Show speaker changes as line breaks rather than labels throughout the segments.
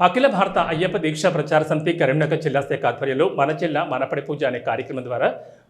అఖిల భారత అయ్యప్ప దీక్షా ప్రచార సమితి కరీంనగర్ జిల్లా శాఖ ఆధ్వర్యంలో మన జిల్లా మనపడి పూజ అనే కార్యక్రమం ద్వారా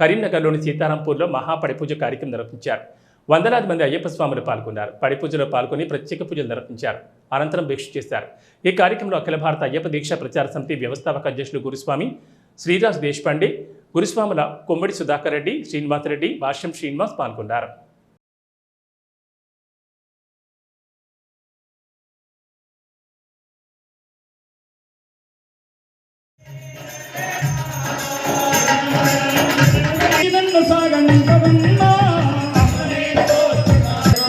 కరీంనగర్లోని సీతారాంపూర్లో మహాపడి పూజ కార్యక్రమం నిర్వహించారు. వందలాది మంది అయ్యప్ప స్వాములు పాల్గొన్నారు. పడి పూజలో పాల్గొని ప్రత్యేక పూజలు నిర్వహించారు. అనంతరం భిక్ష చేశారు. ఈ కార్యక్రమంలో అఖిల భారత అయ్యప్ప దీక్షా ప్రచార సమితి వ్యవస్థాపక అధ్యక్షులు గురుస్వామి శ్రీరాజ్ దేశపాండే గురుస్వాముల కొమ్మడి సుధాకర్ రెడ్డి శ్రీనివాసరెడ్డి భాష్యం శ్రీనివాస్ పాల్గొన్నారు.